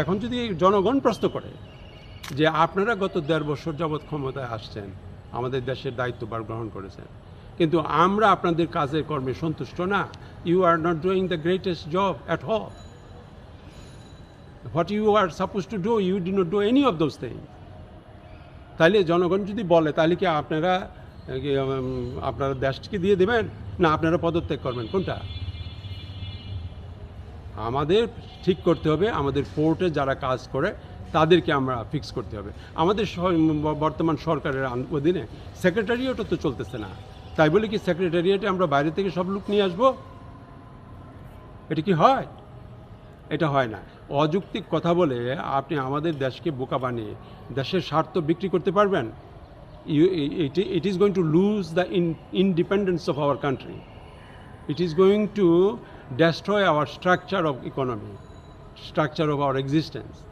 এখন যদি জনগণ প্রশ্ন করে যে আপনারা গত দেড় বছর যাবৎ ক্ষমতায় আসছেন, আমাদের দেশের দায়িত্বভার গ্রহণ করেছেন, কিন্তু আমরা আপনাদের কাজের কর্মে সন্তুষ্ট না you are not doing the greatest job at all what you are suppose to do you did not do any of those thing তাহলে জনগণ যদি বলে তাহলে কি আপনারা আপনারা দেশকে দিয়ে দেবেন? না, আপনারা পদত্যাগ করবেন। কোনটা? আমাদের ঠিক করতে হবে, আমাদের পোর্টে যারা কাজ করে তাদেরকে আমরা ফিক্স করতে হবে। আমাদের বর্তমান সরকারের অধীনে সেক্রেটারিয়েটও তো চলতেছে না। তাই বলে কি সেক্রেটারিয়েটে আমরা বাইরে থেকে সব লোক নিয়ে আসব? এটা কি হয়? এটা হয় না। অযৌক্তিক কথা বলে আপনি আমাদের দেশকে বোকা বানিয়ে দেশের স্বার্থ বিক্রি করতে পারবেন? It is going to lose the independence of our country it is going to destroy our structure of economy, structure of our existence.